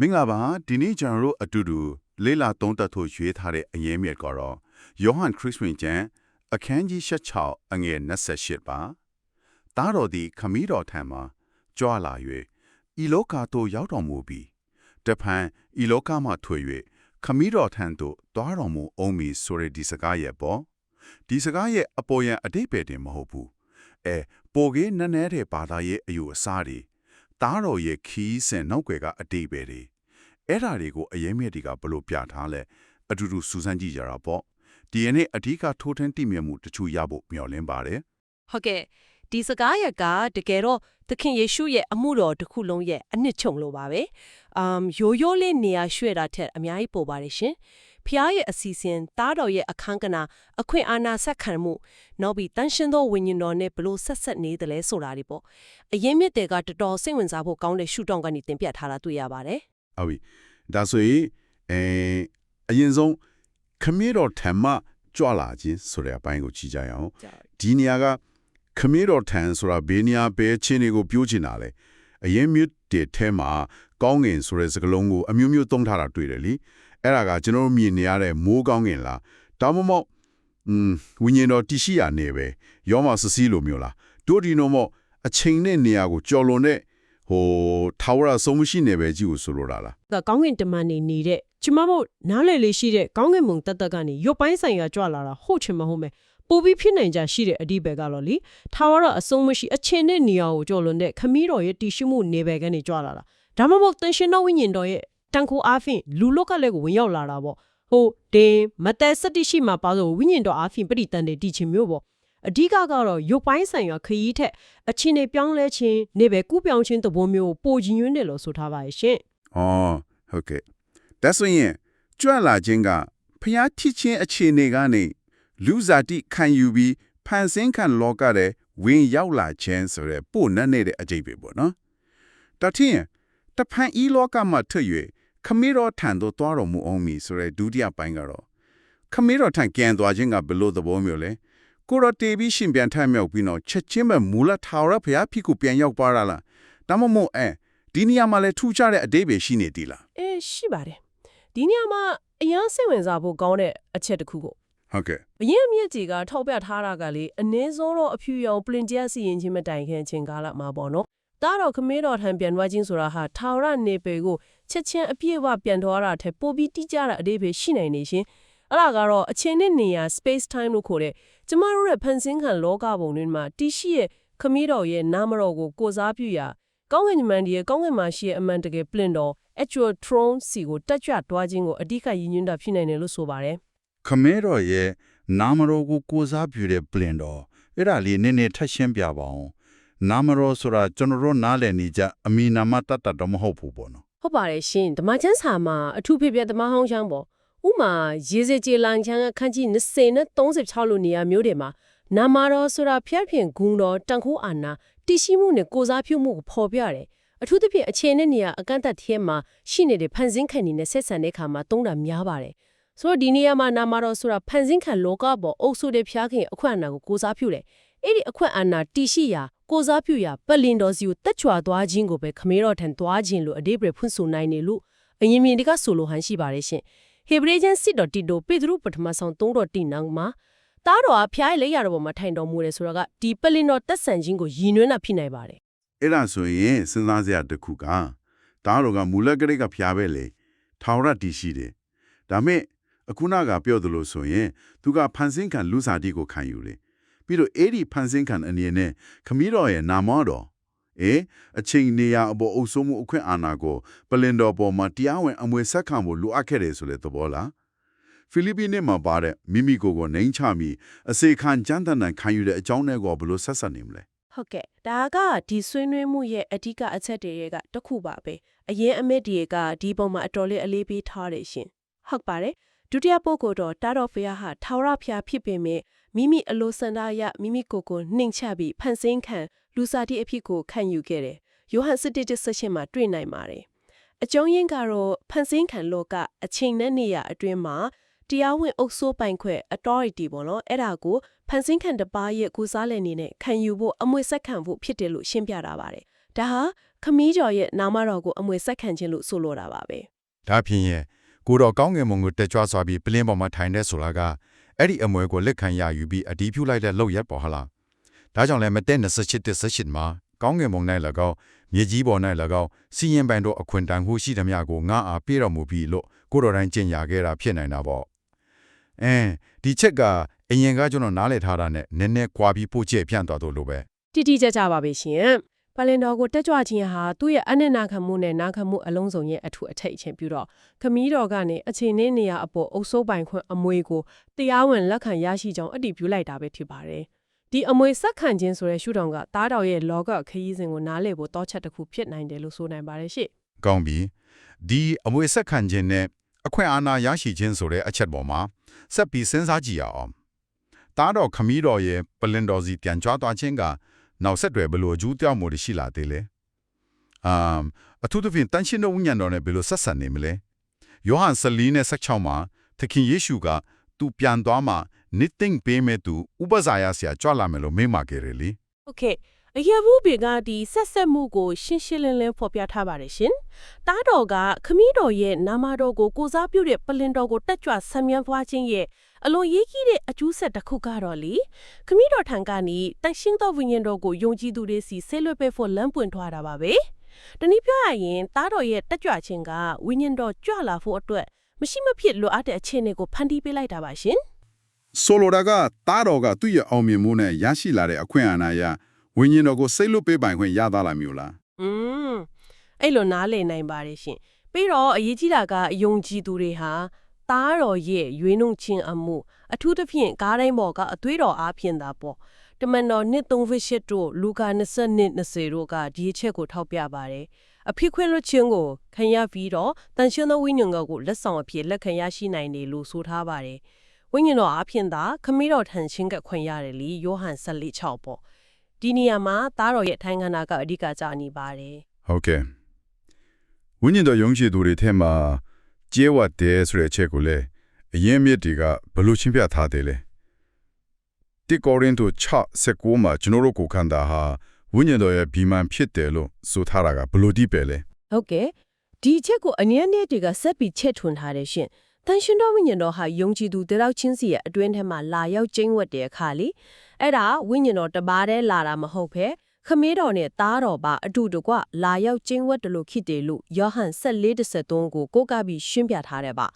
မင်္ဂလာပါဒီနေ့ကျွန်တော်တို့အတူတူလေးလာသုံးသက်ဖို့ရွေးထားတဲ့အရေးမြစ်ကတော့ယောဟန်ခရစ်ဝင်ကျမ်းအခန်းကြီး16အငယ်28ပါတားတော်သည်ခမည်းတော်ထံမှကြွလာ၍ဤလောကသို့ရောက်တော်မူပြီးတဖန်ဤလောကမှထွေ၍ခမည်းတော်ထံသို့တွားတော်မူအောင်မီဆိုရဒီစကားရဲ့ပေါ့ဒီစကားရဲ့အပေါ်ယံအတိတ်ပဲတင်မဟုတ်ဘူးအဲပိုကေးနည်းနည်းတဲ့ဘာသာရဲ့အယူအဆတွေ တားတော်ရဲ့ခီးစင်နောက်ွယ်ကအတိတ်ပဲတွေအဲ့ဓာတွေကိုအရေးမြစ်တွေကဘလို့ပြထားလဲအတူတူစူးစမ်းကြည့်ကြတာပေါ့ဒီယနေ့အဓိကထိုးထင်းတိမြတ်မှုတချို့ရဖို့မျှော်လင့်ပါတယ်ဟုတ်ကဲ့ဒီစကားရက်ကတကယ်တော့သခင်ယေရှုရဲ့အမှုတော်တစ်ခုလုံးရဲ့အနှစ်ချုပ်လို့ပါပဲအမ်ရိုးရိုးလေးနေရာရွှေ့တာထက်အများကြီးပိုပါတယ်ရှင် ဖျားရဲ့အစီအစဉ်တားတော်ရဲ့အခန်းကဏ္ဍအခွင့်အာဏာဆက်ခံမှုနောက်ပြီးတန်ရှင်းသောဝိညာဉ်တော်နဲ့ဘလို့ဆက်ဆက်နေတယ်လဲဆိုတာတွေပေါ့အရင်မြစ်တွေကတော်တော်စိတ်ဝင်စားဖို့ကောင်းတဲ့ရှုထောင့်ကနေတင်ပြထားတာတွေ့ရပါတယ်ဟုတ်ပြီဒါဆိုရင်အဲအရင်ဆုံးခမည်းတော်ထံမှကြွလာခြင်းဆိုတဲ့အပိုင်းကိုကြည့်ကြရအောင်ဒီနေရာကခမည်းတော်ထံဆိုတာဘယ်နေရာပဲချင်းတွေကိုပြောချင်တာလဲအရင်မြစ်တဲ့ထဲမှာကောင်းငင်ဆိုတဲ့စကားလုံးကိုအမျိုးမျိုးသုံးထားတာတွေ့တယ်လी အဲ့ဒါကကျွန်တော်တို့မြင်နေရတဲ့မိုးကောင်းငင်လားဒါမှမဟုတ်อืมဝိညာဉ်တော်တရှိရနေပဲယောမစစီလိုမျိုးလားတို့ဒီနော်မော့အချိန်နဲ့နေရာကိုကြော်လွန်တဲ့ဟိုထာဝရဆုံးမရှိနေပဲကြီးကိုဆိုလိုတာလားကကောင်းကင်တမန်နေနေတဲ့ကျမတို့နားလေလေးရှိတဲ့ကောင်းကင်မုံတက်တက်ကနေရုပ်ပိုင်းဆိုင်ရာကြွလာတာဟုတ်ချင်မဟုတ်မယ်ပိုပြီးဖြစ်နိုင်ကြရှိတဲ့အဓိပ္ပာယ်ကတော့လေထာဝရအဆုံးမရှိအချင်းနဲ့နေရာကိုကြော်လွန်တဲ့ခမီးတော်ရဲ့တည်ရှိမှုနေဘယ်ကနေကြွလာတာဒါမှမဟုတ်တန်ရှင်တော်ဝိညာဉ်တော်ရဲ့ တန်ခိုးအားဖြင့်လူလောကလည်းကိုဝင်ရောက်လာတာပေါ့ဟိုတင်မသက်စတိရှိမှာပါဆိုဝိညာဉ်တော်အားဖြင့်ပရိတန်တဲ့တည်ခြင်းမျိုးပေါ့အဓိကကတော့ရုပ်ပိုင်းဆိုင်ရာခရီးထက်အချင်းတွေပြောင်းလဲခြင်းနေပဲကူးပြောင်းခြင်းသဘောမျိုးကိုပိုကျင်ရွံ့တယ်လို့ဆိုထားပါရဲ့ရှင်။အော်ဟုတ်ကဲ့။ဒါဆိုရင်ကြွလာခြင်းကဖျားထိချင်းအခြေအနေကနေလူစားတိခံယူပြီးဖန်ဆင်းခံလောကတဲ့ဝင်ရောက်လာခြင်းဆိုတဲ့ပို့နှံ့နေတဲ့အကြိပ်ပဲပေါ့နော်။တထင်းတဖန်ဤလောကမှာထွက်၍ ခမည်းတော်ထံသို့တွားတော်မူအောင်မီဆိုတဲ့ဒုတိယပိုင်းကတော့ခမည်းတော်ထံကြံသွားခြင်းကဘယ်လိုသဘောမျိုးလဲ။ကိုရတေပြီးရှင်ပြန်ထမြောက်ပြီးတော့ချက်ချင်းပဲမူလထာဝရဘုရားဖြစ်ကိုပြန်ရောက်ပါလား။ဒါမှမဟုတ်အဲဒီနေရာမှာလဲထူးခြားတဲ့အတိတ်ပဲရှိနေသေးလားအေးရှိပါတယ်ဒီနေရာမှာအရင်စိတ်ဝင်စားဖို့ကောင်းတဲ့အချက်တစ်ခုကိုဟုတ်ကဲ့အရင်အမြင့်ကြီးကထောက်ပြထားတာကလေအနည်းဆုံးတော့အဖြူရောင်ပလင်ကျက်စီရင်ချင်းမတိုင်ခင်အချိန်ကာလမှာပေါ့နော် တားတော့ခမင်းတော်ထံပြန်သွားခြင်းဆိုတာဟာထာဝရနေပေကိုချက်ချင်းအပြည့်အဝပြန်သွားတာထက်ပိုပြီးတိကျတဲ့အသေးပဲရှိနိုင်နေရှင်အဲ့ဒါကတော့အချိန်နဲ့နေရာ space time လို့ခေါ်တဲ့ကျမတို့ရဲ့ဖန်ဆင်းခံလောကပုံတွေမှာတရှိရဲ့ခမည်းတော်ရဲ့နာမတော်ကိုကိုစားပြုရာကောင်းကင်ညီမန်ဒီရဲ့ကောင်းကင်မှာရှိရဲ့အမှန်တကယ်ပလင်တော် actual throne စီကိုတက်ကြွတွားခြင်းကိုအဓိကရည်ညွှန်းတာဖြစ်နိုင်တယ်လို့ဆိုပါတယ်ခမဲတော်ရဲ့နာမတော်ကိုကိုးစားပြုတဲ့ပလင်တော်အဲ့ဒါလေးနည်းနည်းထပ်ရှင်းပြပါအောင် နာမတော်ဆိုတာကျွန်တော်တို့နားလည်နေကြအမီနာမတတ်တတ်တော့မဟုတ်ဘူးပေါ့နော်ဟုတ်ပါတယ်ရှင်ဓမ္မကျမ်းစာမှာအထူးဖြစ်ပြဓမ္မဟောင်းချမ်းပေါ့ဥမာရေစကြည်လန်ချမ်းအခန်းကြီး20နဲ့36လို့နေရာမျိုးတွေမှာနာမတော်ဆိုတာဖျက်ဖြင့်ဂုံတော်တန်ခိုးအာနာတည်ရှိမှုနဲ့ကိုစားပြုမှုကိုဖော်ပြတယ်အထူးသဖြင့်အခြေနဲ့နေရာအကန့်အသတ်ထဲမှာရှိနေတဲ့ဖန်ဆင်းခံနေတဲ့ဆက်ဆံတဲ့အခါမှာသုံးတာများပါတယ်ဆိုတော့ဒီနေရာမှာနာမတော်ဆိုတာဖန်ဆင်းခံလောကပေါ်အုပ်စုတဲ့ဖျားခင်အခွင့်အာဏာကိုကိုစားပြုတယ်အဲ့ဒီအခွင့်အာဏာတည်ရှိရာ ကိုစားပြုရာပလင်တော်စီကိုတက်ချွာသွားခြင်းကိုပဲခမေတော်ထံသွားခြင်းလို့အဓိပ္ပာယ်ဖွင့်ဆိုနိုင်တယ်လို့အရင်မြင်တွေကဆိုလိုဟန်ရှိပါတယ်ရှင်ဟေဘရဲကျမ်းစစ်တော်တီတိုပေတရုပထမဆောင်3တော်တီနောင်မှာတားတော်အဖျားရဲ့လက်ရတော်ပေါ်မှာထိုင်တော်မူတယ်ဆိုတော့ကဒီပလင်တော်တက်ဆန်ခြင်းကိုရည်နွှန်းတာဖြစ်နိုင်ပါတယ်အဲ့ဒါဆိုရင်စဉ်းစားစရာတစ်ခုကဒါတော့ကမူလကလေးကဖျားပဲလေထာဝရတည်ရှိတယ်ဒါမဲ့အခုနကပြောသလိုဆိုရင်သူကဖန်ဆင်းခံလူစားတိကိုခံယူတယ် ပြီးတော့အဲ့ဒီဖန်ဆင်းခံအနေနဲ့ခမည်းတော်ရဲ့နာမတော်အေးအချိန်နေရအပေါ်အုပ်စိုးမှုအခွင့်အာဏာကိုပလင်တော်ပေါ်မှာတရားဝင်အမွေဆက်ခံဖို့လိုအပ်ခဲ့တယ်ဆိုတဲ့သဘောလားဖိလိပ္ပိနဲ့မှာပါတဲ့မိမိကိုယ်ကိုနှိမ်ချပြီးအစေခံကြမ်းတမ်းတမ်းခံယူတဲ့အကြောင်းနဲ့ကိုဘယ်လိုဆက်ဆက်နေမလဲဟုတ်ကဲ့ဒါကဒီဆွေးနွေးမှုရဲ့အဓိကအချက်တွေကတစ်ခုပါပဲအရင်အမစ်တွေကဒီပုံမှာအတော်လေးအလေးပေးထားတယ်ရှင်ဟုတ်ပါတယ် ဒုတိယပုဂ္ဂိုလ်တော့တာတော်ဖျားဟာထာဝရဖျားဖြစ်ပေမဲ့မိမိအလိုဆန္ဒအရမိမိကိုယ်ကိုနှိမ်ချပြီးဖန်ဆင်းခံလူစားတိအဖြစ်ကိုခံယူခဲ့တယ်ယောဟန်17:16မှာတွေ့နိုင်ပါတယ်အကျုံးရင်းကတော့ဖန်ဆင်းခံလောကအချိန်နဲ့နေရအတွင်းမှာတရားဝင်အုပ်စိုးပိုင်ခွင့် authority ပေါ့နော်အဲ့ဒါကိုဖန်ဆင်းခံတစ်ပါးရဲ့ကိုစားလည်နေနဲ့ခံယူဖို့အမွေဆက်ခံဖို့ဖြစ်တယ်လို့ရှင်းပြတာပါတယ်ဒါဟာခမည်းကျော်ရဲ့နာမတော်ကိုအမွေဆက်ခံခြင်းလို့ဆိုလိုတာပါပဲဒါဖြင့်ရဲ့ ကိုတော်ကောင်းငယ်မုံကိုတက်ကြွစွာပြီးပလင်းပေါ်မှာထိုင်တဲ့ဆိုတာကအဲ့ဒီအမွေကိုလက်ခံရယူပြီးအတီးဖြူလိုက်တဲ့လောက်ရက်ပေါ်ဟလားဒါကြောင့်လည်းမတဲ့28တက်18မှာကောင်းငယ်မုံ၌၎င်းမြေကြီးပေါ်၌၎င်းစီရင်ပိုင်တို့အခွင့်တန်ဟုရှိသမျှကိုငါအားပေးတော်မူပြီးလို့ကိုတော်တိုင်းကျင့်ရခဲ့တာဖြစ်နိုင်တာပေါ့အဲဒီချက်ကအရင်ကကျွန်တော်နားလည်ထားတာနဲ့နည်းနည်းကွာပြီးပို့ကျဲပြန့်သွားတော့လို့ပဲတိတိကျကျပါပဲရှင် ပလင်တော်ကိုတက်ကြွခြင်းဟာသူ့ရဲ့အနစ်နာခံမှုနဲ့နာခံမှုအလုံးစုံရဲ့အထူးအထိတ်အချင်းပြုတော့ခမည်းတော်ကနေအချိန်နဲ့နေရာအပေါ်အုပ်စိုးပိုင်ခွင့်အမွေကိုတရားဝင်လက်ခံရရှိကြောင်းအတည်ပြုလိုက်တာပဲဖြစ်ပါတယ်ဒီအမွေဆက်ခံခြင်းဆိုတဲ့ရှုထောင့်ကတားတော်ရဲ့လောကခရီးစဉ်ကိုနားလည်ဖို့တောချက်တစ်ခုဖြစ်နိုင်တယ်လို့ဆိုနိုင်ပါတယ်ရှင့်ကောင်းပြီဒီအမွေဆက်ခံခြင်းနဲ့အခွင့်အာဏာရရှိခြင်းဆိုတဲ့အချက်ပေါ်မှာဆက်ပြီးစဉ်းစားကြည့်ရအောင်တားတော်ခမည်းတော်ရဲ့ပလင်တော်စီပြန်ကြွားသွားခြင်းက နောက်ဆက်တွဲဘယ်လိုအကျိုးပြောင်းမှုတွေရှိလာသေးလဲအမ်အထူးသဖြင့်တန်ရှင်းသောဝိညာဉ်တော်နဲ့ဘယ်လိုဆက်ဆံနေမလဲယောဟန်16နဲ့16မှာသခင်ယေရှုကသူပြန်သွားမှနစ်သိမ့်ပေးမဲ့သူဥပဇာယဆရာကြွလာမယ်လို့မိန့်ပါခဲ့တယ်လေဟုတ်ကဲ့အရာဘူးပင်ကဒီဆက်ဆက်မှုကိုရှင်းရှင်းလင်းလင်းဖော်ပြထားပါတယ်ရှင်။တားတော်ကခမီးတော်ရဲ့နာမတော်ကိုကိုစားပြုတဲ့ပလင်တော်ကိုတက်ကြွဆံမြန်းပွားခြင်းရဲ့ အလွန်ရေးကြီးတဲ့အကျိုးဆက်တစ်ခုကတော့လေခမည်းတော်ထံကနေတန်ရှင်းသောဝိညာဉ်တော်ကိုယုံကြည်သူတွေစီဆဲလွတ်ပေးဖို့လမ်းပွင့်ထွားတာပါပဲ။တနည်းပြောရရင်တားတော်ရဲ့တက်ကြွခြင်းကဝိညာဉ်တော်ကြွလာဖို့အတွက်မရှိမဖြစ်လိုအပ်တဲ့အခြေအနေကိုဖန်တီးပေးလိုက်တာပါရှင်။ဆိုလိုတာကတားတော်ကသူ့ရဲ့အောင်မြင်မှုနဲ့ရရှိလာတဲ့အခွင့်အာဏာရဝိညာဉ်တော်ကိုစိတ်လွတ်ပေးပိုင်ခွင့်ရသားလာမျိုးလားอืมအဲ့လိုနားလည်နိုင်ပါတယ်ရှင်ပြီးတော့အရေးကြီးတာကအယုံကြည်သူတွေဟာ သားတော်ရဲ့ရွေးနှုံချင်းအမှုအထူးသဖြင့်ကားတိုင်းပေါ်ကအသွေးတော်အားဖြင့်သာပေါ့တမန်တော်နှစ်38တို့လူကာ22 20တို့ကဒီအချက်ကိုထောက်ပြပါတယ်အဖြစ်ခွင့်လွတ်ခြင်းကိုခံရပြီးတော့တန်ရှင်းသောဝိညာဉ်ကိုလက်ဆောင်အဖြစ်လက်ခံရရှိနိုင်တယ်လို့ဆိုထားပါတယ်ဝိညာဉ်တော်အားဖြင့်သာခမည်းတော်ထံချင်းကပ်ခွင့်ရတယ်လीယောဟန်14:6ပေါ့ဒီနေရာမှာသားတော်ရဲ့ထိုင်ခန္ဓာကအဓိကကြာနေပါတယ်ဟုတ်ကဲ့ဝိညာဉ်တော်ယုံကြည်သူတွေထဲမှာ ကျဲဝတ်တယ်ဆိုတဲ့အချက်ကိုလည်းအရင်မြစ်တွေကဘယ်လိုရှင်းပြထားသေးလဲတိကောရင်တို6:19မှာကျွန်တော်တို့ကိုခန္ဓာဟာဝိညာဉ်တော်ရဲ့ဘီမန်ဖြစ်တယ်လို့ဆိုထားတာကဘယ်လိုတိပဲလဲဟုတ်ကဲ့ဒီအချက်ကိုအငြင်းနဲ့တွေကဆက်ပြီးချက်ထွန်ထားတယ်ရှင်တန်ရှင်တော်ဝိညာဉ်တော်ဟာယုံကြည်သူတယောက်ချင်းစီရဲ့အတွင်းထဲမှာလာရောက်ကျင်းဝတ်တဲ့အခါလေအဲ့ဒါဝိညာဉ်တော်တစ်ပါးတည်းလာတာမဟုတ်ဘဲ ခမည်းတော်နဲ့သားတော်ပါအတူတကွလာရောက်ကျင်းဝတ်တယ်လို့ဖြစ်တယ်လို့ယောဟန်14:13ကိုကိုးကားပြီးရှင်းပြထားတယ်ပါ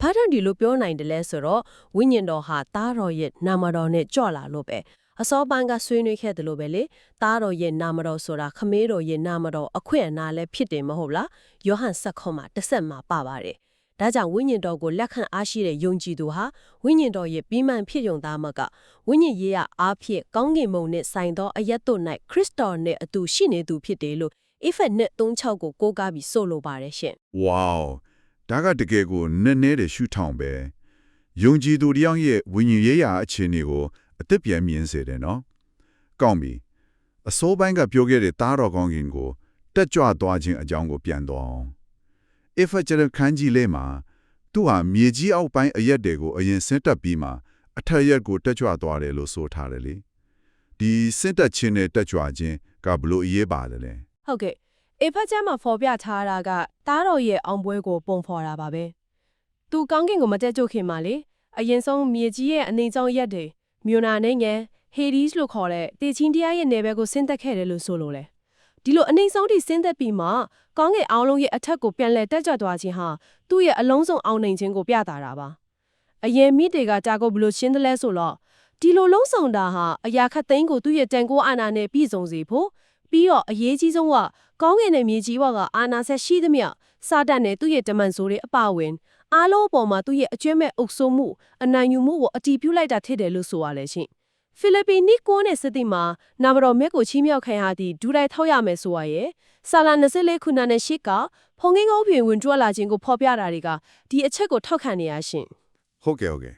ဘာကြောင့်ဒီလိုပြောနိုင်တယ်လဲဆိုတော့ဝိညာဉ်တော်ဟာသားတော်ရဲ့နာမတော်နဲ့ကြော့လာလို့ပဲအစောပိုင်းကဆွေးနွေးခဲ့တယ်လို့ပဲလေသားတော်ရဲ့နာမတော်ဆိုတာခမေးတော်ရဲ့နာမတော်အခွင့်အနာလည်းဖြစ်တယ်မဟုတ်လားယောဟန်ဆက်ခွန်မှာတစ်ဆက်မှာပါပါတယ် ဒါကြောင့်ဝိညာဉ်တော်ကိုလက်ခံအားရှိတဲ့ယုံကြည်သူဟာဝိညာဉ်တော်ရဲ့ပြီးမှန်ဖြစ်ယုံသားမကဝိညာဉ်ရေးရအားဖြင့်ကောင်းကင်ဘုံနဲ့ဆိုင်သောအယက်တို့၌ခရစ်တော်နဲ့အတူရှိနေသူဖြစ်တယ်လို့အဖက်နဲ့36ကိုကိုးကားပြီးဆိုလိုပါတယ်ရှင်ဝေါဒါကတကယ်ကိုနည်းနည်းတဲ့ရှုထောင်ပဲယုံကြည်သူတယောက်ရဲ့ဝိညာဉ်ရေးရာအခြေအနေကိုအသက်ပြန်မြင်စေတယ်နော်ကောင်းပြီအစိုးပိုင်းကပြောခဲ့တဲ့တားတော်ကောင်းကင်ကိုတက်ကြွသွားခြင်းအကြောင်းကိုပြန်တော့အောင် if ကျတဲ့ခန်းကြီးလေးမှာသူဟာမြေကြီးအောက်ပိုင်းအရက်တွေကိုအရင်ဆင်းတက်ပြီးမှအထက်ရက်ကိုတက်ကြွသွားတယ်လို့ဆိုထားတယ်လေဒီဆင်းတက်ခြင်းနဲ့တက်ကြွခြင်းကဘလို့အရေးပါတယ်လဲဟုတ်ကဲ့အေဖတ်ချမ်းမှာဖော်ပြထားတာကတားတော်ရဲ့အောင်ပွဲကိုပုံဖော်တာပါပဲသူကောင်းကင်ကိုမတက်ကြွခင်မှာလေအရင်ဆုံးမြေကြီးရဲ့အနေကြောင်းရက်တွေမြို့နာနိုင်ငံဟေဒီစ်လို့ခေါ်တဲ့တေချင်းတရားရဲ့နယ်ဘက်ကိုဆင်းသက်ခဲ့တယ်လို့ဆိုလို့လေ ဒီလိုအနေဆုံးထိဆင်းသက်ပြီးမှကောင်းကင်အောင်လုံးရဲ့အထက်ကိုပြန်လဲတက်ကြွသွားခြင်းဟာသူ့ရဲ့အလုံးစုံအောင်နိုင်ခြင်းကိုပြတာတာပါအရင်မိတွေကကြာကိုဘလို့ရှင်းတယ်လဲဆိုတော့ဒီလိုလုံးဆောင်တာဟာအရာခတ်သိန်းကိုသူ့ရဲ့တန်ကိုးအာနာနဲ့ပြည်စုံစေဖို့ပြီးတော့အရေးကြီးဆုံးကကောင်းကင်နဲ့မြေကြီးဘကအာနာဆက်ရှိသမျှစာတတ်နဲ့သူ့ရဲ့တမန်ဆိုးတွေအပါဝင်အားလုံးအပေါ်မှာသူ့ရဲ့အကျွမ်းမဲ့အုပ်ဆိုးမှုအနိုင်ယူမှုကိုအတီးပြုတ်လိုက်တာဖြစ်တယ်လို့ဆိုရလဲရှင် ဖိလစ်ပင်နီကိုနဲ့စစ်တီမှာနာမတော်မြက်ကိုချီးမြှောက်ခံရသည့်ဒူတိုင်းထောက်ရမယ်ဆိုရရဲ့ဆာလာ24ခုနှစ်နဲ့ရှိကဖုန်ငင်းကောင်းပြင်ဝင်ကြွလာခြင်းကိုဖော်ပြတာတွေကဒီအချက်ကိုထောက်ခံနေရရှင်ဟုတ်ကဲ့ဟုတ်ကဲ့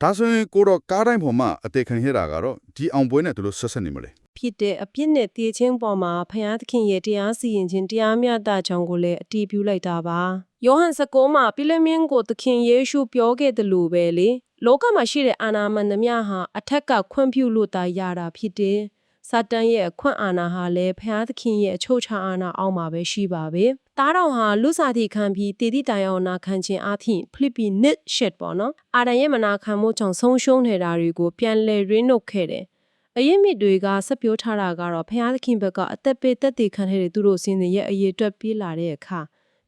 ဒါဆိုရင်ကိုတော့ကားတိုင်းပေါ်မှာအသေးခံရတာကတော့ဒီအောင်ပွဲနဲ့သူတို့ဆက်ဆက်နေမလဲဖြစ်တဲ့အပြစ်နဲ့တည်ခြင်းပေါ်မှာဖယားသခင်ရဲ့တရားစီရင်ခြင်းတရားမျှတကြောင်းကိုလည်းအတည်ပြုလိုက်တာပါယောဟန်19မှာပိလမင်းကိုသခင်ယေရှုပြောခဲ့တယ်လို့ပဲလေ လောကမှာရှိတဲ့အာနာမန်သမျှဟာအထက်ကခွင့်ပြုလို့သာရတာဖြစ်တယ်စာတန်ရဲ့အခွင့်အာဏာဟာလည်းဖျားသခင်ရဲ့အချုပ်ချာအာဏာအောက်မှာပဲရှိပါပဲ။တားတော်ဟာလူစားတိခံပြီးတည်တည်တိုင်အောင်နာခံခြင်းအပြင်ဖိလိပ္ပိနစ်ရှက်ပေါ့နော်။အာဒံရဲ့မနာခံမှုကြောင့်ဆုံးရှုံးနေတာတွေကိုပြန်လည်ရင်းနှုတ်ခဲ့တယ်။အရင်မြစ်တွေကစက်ပြိုးထားတာကတော့ဖျားသခင်ဘက်ကအသက်ပေးသက်တည်ခံခဲ့တဲ့သူတို့စင်းရဲ့အရေးအတွက်ပြေးလာတဲ့အခါ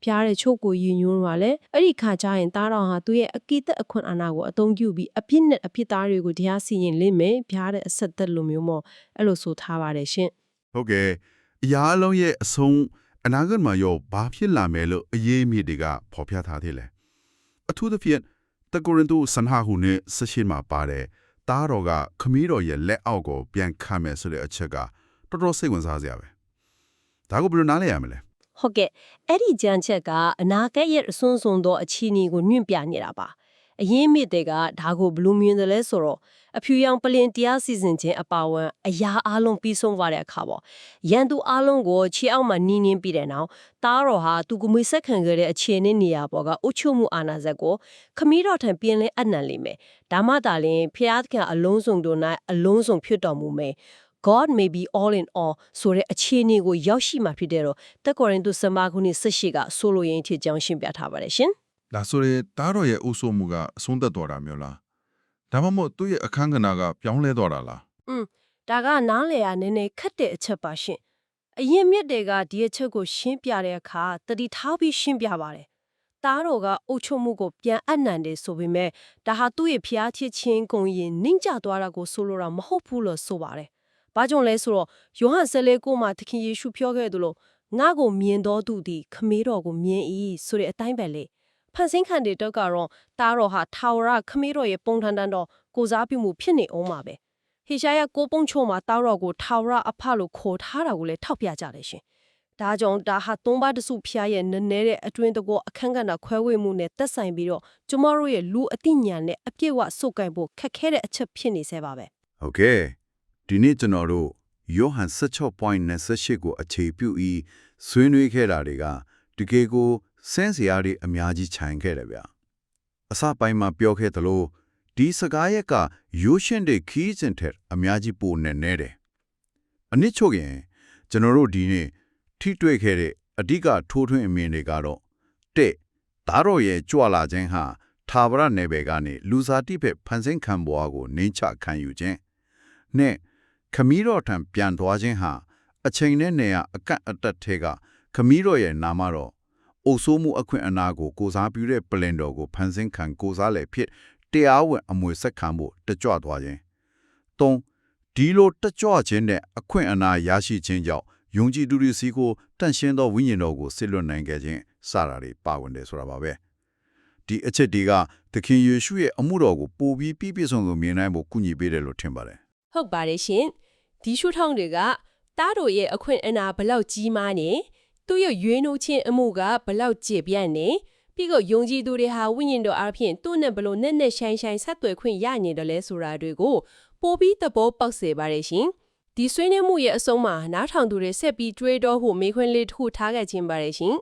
ဖျားတဲ့ချို့ကိုယဉ်ညွန်းပါလေအဲ့ဒီခါကျရင်တားတော်ဟာသူ့ရဲ့အကိတအခွင့်အာဏာကိုအသုံးပြုပြီးအပြစ်နဲ့အပြစ်သားတွေကိုတရားစီရင်လင့်မယ်ဖျားတဲ့အဆက်သက်လိုမျိုးမို့အဲ့လိုဆိုထားပါတယ်ရှင်ဟုတ်ကဲ့အရာအလုံးရဲ့အဆုံးအနာဂတ်မှာရောဘာဖြစ်လာမယ်လို့အရေးအမြစ်တွေကဖော်ပြထားသေးလဲအထူးသဖြင့်တက္ကရင်တို့စန္ဟာဟုနဲ့ဆရှိမှာပါတယ်တားတော်ကခမီးတော်ရဲ့လက်အောက်ကိုပြန်ခံမယ်ဆိုတဲ့အချက်ကတော်တော်စိတ်ဝင်စားစရာပဲဒါကိုဘယ်လိုနားလည်ရမလဲ ဟုတ်ကဲ့အဲ့ဒီကြံချက်ကအနာဂတ်ရဲ့အစွန်းစွန်သောအခြေအနေကိုညွှန်ပြနေတာပါအရင်းမြစ်တွေကဒါကိုဘယ်လိုမြင်တယ်လဲဆိုတော့အဖြူရောင်ပလင်တရားစီစဉ်ခြင်းအပါအဝင်အရာအလုံးပြီးဆုံးသွားတဲ့အခါပေါ့ရန်သူအလုံးကိုခြေအောက်မှာနီးနင်းပြီးတဲ့နောက်တားတော်ဟာသူကမွေဆက်ခံခဲ့တဲ့အခြေအနေနေရာပေါ်ကအုတ်ချုပ်မှုအာဏာစက်ကိုခမီးတော်ထံပြင်းလဲအနံလိမ့်မယ်ဒါမှသာလျှင်ဖျားသခင်အလုံးစုံတို့၌အလုံးစုံဖြစ်တော်မူမယ် God may be all in all ဆိုတဲ့အခြေအနေကိုရောက်ရှိမှဖြစ်တဲ့တော့တက်ကောရင်သူစမခုနှစ်၁၈ကဆိုလိုရင်းဖြစ်ကြောင်းရှင်းပြထားပါတယ်ရှင်ဒါဆိုရင်တားတော်ရဲ့အုပ်စိုးမှုကအဆုံးသက်တော်တာမျိုးလားဒါမှမဟုတ်သူ့ရဲ့အခန်းကဏ္ဍကပြောင်းလဲတော်တာလား။อืมဒါကနားလေရနည်းနည်းခက်တဲ့အချက်ပါရှင်။အရင်မြစ်တွေကဒီအချက်ကိုရှင်းပြတဲ့အခါတတိထားပြီးရှင်းပြပါတယ်။တားတော်ကအုတ်ချုပ်မှုကိုပြန်အနှံတယ်ဆိုပေမဲ့ဒါဟာသူ့ရဲ့ဖျားချစ်ချင်းကုံရင်နှိမ့်ကျသွားတာကိုဆိုလိုတာမဟုတ်ဘူးလို့ဆိုပါတယ်။ ဘာကြောင့်လဲဆိုတော့ယောဟန်၁၄ကိုမှာသခင်ယေရှုပြောခဲ့သလိုငါ့ကိုမြင်တော်သူသည်ခမေးတော်ကိုမြင်၏ဆိုတဲ့အတိုင်းပဲလေ။ဖန်ဆင်းခံတဲ့တော့ကတော့တားတော်ဟာထာဝရခမေးတော်ရဲ့ပုံထန်တန်တော်ကိုစားပြုမှုဖြစ်နေအောင်ပါပဲ။ဟေရှာယကိုပုံချုံမှာတားတော်ကိုထာဝရအဖလို့ခေါ်ထားတာကိုလည်းထောက်ပြကြတယ်ရှင်။ဒါကြောင့်ဒါဟာသုံးပါးတစုဖျားရဲ့နည်းနည်းတဲ့အတွင်းတကောအခန်းကဏ္ဍခွဲဝေမှုနဲ့သက်ဆိုင်ပြီးတော့ကျမတို့ရဲ့လူအသိဉာဏ်နဲ့အပြည့်အဝစုပ်ကိုင်ဖို့ခက်ခဲတဲ့အချက်ဖြစ်နေသေးပါပဲ။ဟုတ်ကဲ့ ဒီနေ့ကျွန်တော်တို့ယောဟန်16.28ကိုအခြေပြုပြီးဆွေးနွေးခဲ့တာတွေကတကယ်ကိုစင်းစရာတွေအများကြီးခြံခဲ့တယ်ဗျအစပိုင်းမှာပြောခဲ့သလိုဒီစကားရက်ကရိုးရှင်းတဲ့ခီးစင်ထက်အများကြီးပိုနေနေတယ်အနည်းချုပ်ရင်ကျွန်တော်တို့ဒီနေ့ထိတွေ့ခဲ့တဲ့အဓိကထိုးထွင်းအမြင်တွေကတော့တဲ့သားတော်ရဲ့ကြွလာခြင်းဟာသာဝရနယ်ပယ်ကနေလူစားတိဖက်ဖန်ဆင်းခံဘွားကိုနှင်းချခံယူခြင်းနဲ့ ခမီးတော်ထံပြန်သွားခြင်းဟာအချိန်နဲ့နေရာအကန့်အတတ်ထဲကခမီးတော်ရဲ့နာမတော်အုပ်ဆိုးမှုအခွင့်အနာကိုကိုစားပြုတဲ့ပလင်တော်ကိုဖန်ဆင်းခံကိုစားလေဖြစ်တရားဝင်အမွေဆက်ခံဖို့တကြွသွားခြင်း၃ဒီလိုတကြွခြင်းနဲ့အခွင့်အနာရရှိခြင်းကြောင့်ယုံကြည်သူတွေစီကိုတန့်ရှင်းသောဝိညာဉ်တော်ကိုဆစ်လွတ်နိုင်ခဲ့ခြင်းစတာတွေပါဝင်တယ်ဆိုတာပါပဲဒီအချက်တွေကသခင်ယေရှုရဲ့အမှုတော်ကိုပိုပြီးပြည့်ပြည့်စုံစုံမြင်နိုင်ဖို့ကူညီပေးတယ်လို့ထင်ပါတယ် ဟုတ်ပါတယ်ရှင်ဒီရှုထောင့်တွေကတားတို့ရဲ့အခွင့်အနာဘလောက်ကြီးမားနေသူ့ရဲ့ရွေးနှုတ်ခြင်းအမှုကဘလောက်ကြည်ပြန့်နေပြီးတော့ယုံကြည်သူတွေဟာဝိညာဉ်တော်အဖြစ်သူ့နဲ့ဘလို့နဲ့နဲ့ဆိုင်ဆိုင်ဆက်သွယ်ခွင့်ရနေတယ်လဲဆိုတာတွေကိုပိုပြီးသဘောပေါက်စေပါတယ်ရှင်ဒီဆွေးနွေးမှုရဲ့အဆုံးမှာနားထောင်သူတွေဆက်ပြီးတွေးတောဖို့မေခွန်းလေးတစ်ခုထားခဲ့ခြင်းပါတယ်ရှင်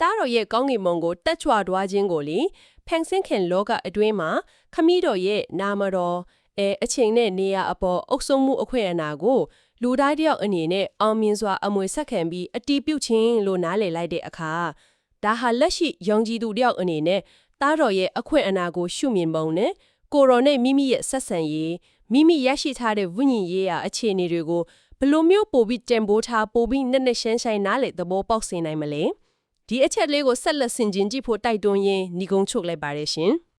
တားတော်ရဲ့ကောင်းကင်မုံကိုတက်ချွာတွားခြင်းကိုလေဖန်ဆင်းခင်လောကအတွင်းမှာခမည်းတော်ရဲ့နာမတော် အဲအချိန်နဲ့နေရအပေါ်အုပ်ဆုံးမှုအခွင့်အနာကိုလူတိုင်းတယောက်အနေနဲ့အောင်မြင်စွာအမွေဆက်ခံပြီးအတီးပြုတ်ခြင်းလို့နားလည်လိုက်တဲ့အခါဒါဟာလက်ရှိယုံကြည်သူတယောက်အနေနဲ့တားတော်ရဲ့အခွင့်အနာကိုရှုမြင်ပုံနဲ့ကိုရောနဲ့မိမိရဲ့ဆက်ဆံရေးမိမိရရှိထားတဲ့ဝိညာဉ်ရေးရာအခြေအနေတွေကိုဘယ်လိုမျိုးပို့ပြီးတန်ဖိုးထားပို့ပြီးနဲ့နဲ့ရှင်းဆိုင်နားလေသဘောပေါက်စေနိုင်မလဲဒီအချက်လေးကိုဆက်လက်ဆင်ခြင်ကြည့်ဖို့တိုက်တွန်းရင်းညီကုန်းချုပ်လိုက်ပါရရှင်။